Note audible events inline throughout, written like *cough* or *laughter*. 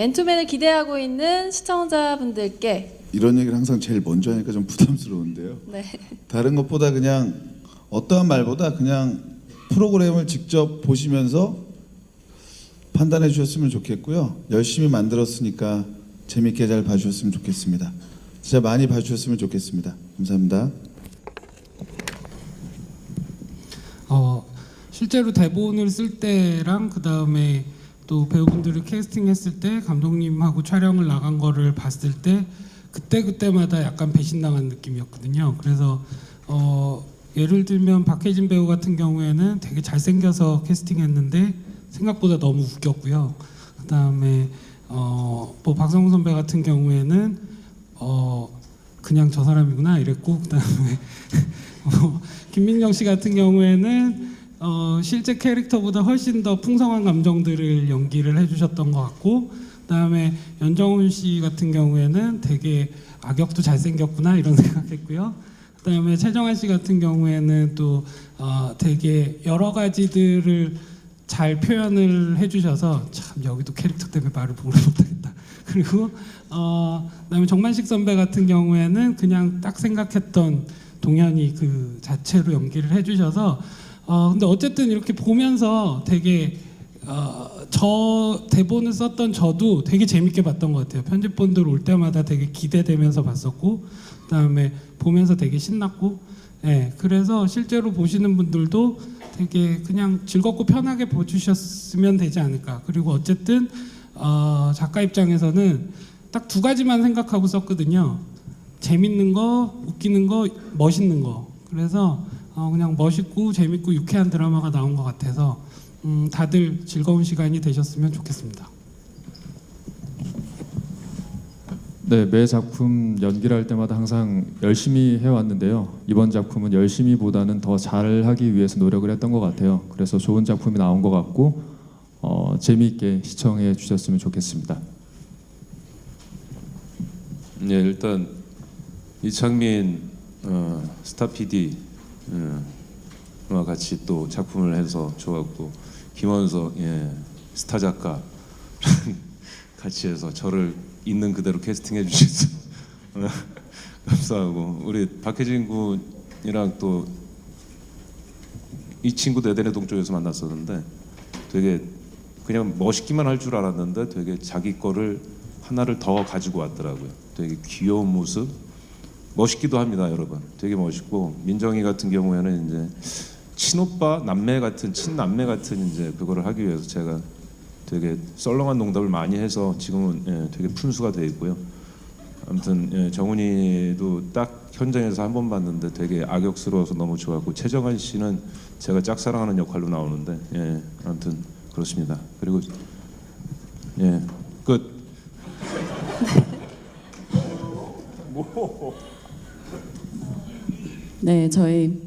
맨투맨을 기대하고 있는 시청자분들께 이런 얘기를 항상 제일 먼저 하니까 좀 부담스러운데요. 네. 다른 것보다 그냥 어떠한 말보다 그냥 프로그램을 직접 보시면서 판단해 주셨으면 좋겠고요. 열심히 만들었으니까 재밌게 잘 봐주셨으면 좋겠습니다. 진짜 많이 봐주셨으면 좋겠습니다. 감사합니다. 어, 실제로 대본을 쓸 때랑 그 다음에 또 배우분들을 캐스팅했을 때 감독님하고 촬영을 나간 거를 봤을 때 그때 그때마다 약간 배신당한 느낌이었거든요. 그래서 어, 예를 들면 박해진 배우 같은 경우에는 되게 잘생겨서 캐스팅했는데 생각보다 너무 웃겼고요. 그 다음에 어, 뭐 박성훈 선배 같은 경우에는 어, 그냥 저 사람이구나 이랬고 그다음에 *laughs* 어, 김민경 씨 같은 경우에는 어, 실제 캐릭터보다 훨씬 더 풍성한 감정들을 연기를 해주셨던 것 같고 그다음에 연정훈 씨 같은 경우에는 되게 악역도 잘생겼구나 이런 *laughs* 생각했고요. 그다음에 최정환 씨 같은 경우에는 또 어, 되게 여러 가지들을 잘 표현을 해주셔서 참 여기도 캐릭터 때문에 말을 보를 못하겠다. *laughs* 그리고 어, 그다음에 정만식 선배 같은 경우에는 그냥 딱 생각했던 동현이 그 자체로 연기를 해주셔서 어, 근데 어쨌든 이렇게 보면서 되게 어, 저 대본을 썼던 저도 되게 재밌게 봤던 것 같아요. 편집본들 올 때마다 되게 기대되면서 봤었고, 그다음에 보면서 되게 신났고, 예, 그래서 실제로 보시는 분들도 되게 그냥 즐겁고 편하게 보주셨으면 되지 않을까. 그리고 어쨌든 어, 작가 입장에서는 딱 두 가지만 생각하고 썼거든요. 재밌는 거, 웃기는 거, 멋있는 거. 그래서 어, 그냥 멋있고 재밌고 유쾌한 드라마가 나온 것 같아서 음, 다들 즐거운 시간이 되셨으면 좋겠습니다. 네, 매 작품 연기를 할 때마다 항상 열심히 해왔는데요. 이번 작품은 열심히보다는 더 잘하기 위해서 노력을 했던 것 같아요. 그래서 좋은 작품이 나온 것 같고 어, 재미있게 시청해 주셨으면 좋겠습니다. 네, 일단 이창민 어, 스타 PD 어, 와 같이 또 작품을 해서 좋았고 김원석 예, 스타 작가 *laughs* 같이 해서 저를 있는 그대로 캐스팅해 주셔서 어, *laughs* 감사하고 우리 박혜진 군이랑 또 이 친구도 에덴의 동쪽에서 만났었는데 되게 그냥 멋있기만 할 줄 알았는데 되게 자기 거를 하나를 더 가지고 왔더라고요. 되게 귀여운 모습, 멋있기도 합니다, 여러분. 되게 멋있고 민정이 같은 경우에는 이제 친오빠, 남매 같은 친남매 같은 이제 그거를 하기 위해서 제가 되게 썰렁한 농담을 많이 해서 지금은 예, 되게 푼수가 돼 있고요. 아무튼 예, 정훈이도 딱 현장에서 한 번 봤는데 되게 악역스러워서 너무 좋았고 최정한 씨는 제가 짝사랑하는 역할로 나오는데 예, 아무튼 그렇습니다. 그리고 예, 끝. *laughs* 네, 저희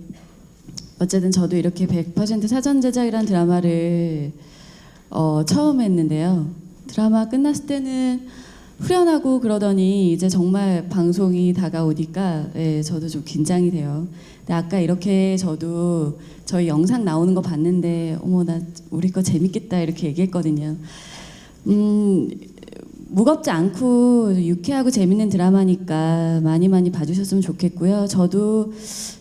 어쨌든 저도 이렇게 100% 사전 제작이라는 드라마를 어, 처음 했는데요. 드라마 끝났을 때는 후련하고 그러더니 이제 정말 방송이 다가오니까 예, 저도 좀 긴장이 돼요. 근데 아까 이렇게 저도 저희 영상 나오는 거 봤는데 어머 나 우리 거 재밌겠다 이렇게 얘기했거든요. 음, 무겁지 않고 유쾌하고 재밌는 드라마니까 많이 많이 봐주셨으면 좋겠고요. 저도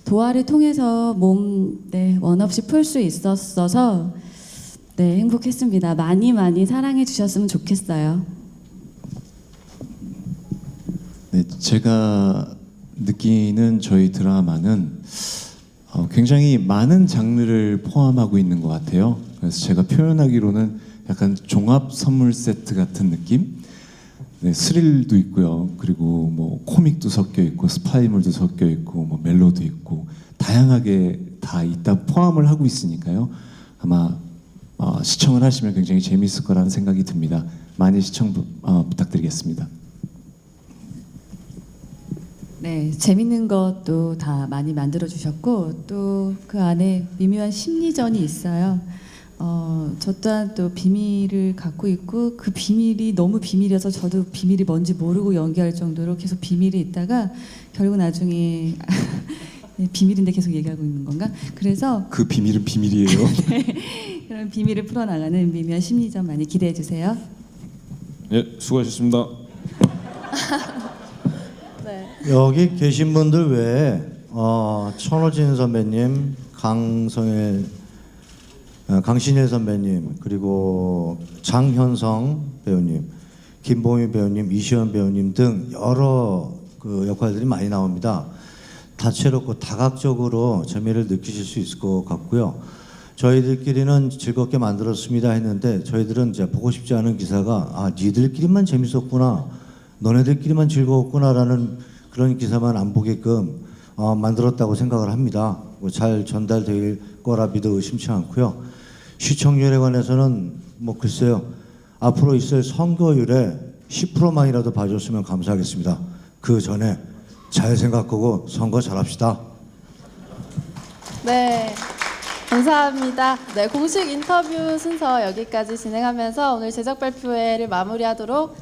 도화를 통해서 몸 네, 원 없이 풀 수 있었어서 네, 행복했습니다. 많이 많이 사랑해 주셨으면 좋겠어요. 네, 제가 느끼는 저희 드라마는 어, 굉장히 많은 장르를 포함하고 있는 것 같아요. 그래서 제가 표현하기로는 약간 종합 선물 세트 같은 느낌? 네, 스릴도 있고요. 그리고 뭐 코믹도 섞여 있고 스파이물도 섞여 있고 뭐 멜로도 있고 다양하게 다 있다 포함을 하고 있으니까요. 아마 어, 시청을 하시면 굉장히 재미있을 거라는 생각이 듭니다. 많이 시청 부, 어, 부탁드리겠습니다. 네, 재밌는 것도 다 많이 만들어 주셨고 또 그 안에 미묘한 심리전이 있어요. 어, 저 또한 또 비밀을 갖고 있고 그 비밀이 너무 비밀이어서 저도 비밀이 뭔지 모르고 연기할 정도로 계속 비밀이 있다가 결국 나중에 네, *laughs* 비밀인데 계속 얘기하고 있는 건가? 그래서 그 비밀은 비밀이에요. *laughs* 그런 비밀을 풀어나가는 미묘한 심리전 많이 기대해 주세요. 예, 수고하셨습니다. *laughs* 네. 여기 계신 분들 외에 어, 천호진 선배님, 강성일, 어, 강신일 선배님, 그리고 장현성 배우님, 김보미 배우님, 이시연 배우님 등 여러 그 역할들이 많이 나옵니다. 다채롭고 다각적으로 재미를 느끼실 수 있을 것 같고요. 저희들끼리는 즐겁게 만들었습니다 했는데 저희들은 이제 보고 싶지 않은 기사가 아 니들끼리만 재밌었구나 너네들끼리만 즐거웠구나라는 그런 기사만 안 보게끔 어, 만들었다고 생각을 합니다. 뭐잘 전달될 거라 믿어 의심치 않고요. 시청률에 관해서는 뭐 글쎄요 앞으로 있을 선거율에 10%만이라도 봐줬으면 감사하겠습니다. 그 전에 잘 생각하고 선거 잘합시다. 네. 감사합니다. 네, 공식 인터뷰 순서 여기까지 진행하면서 오늘 제작 발표회를 마무리하도록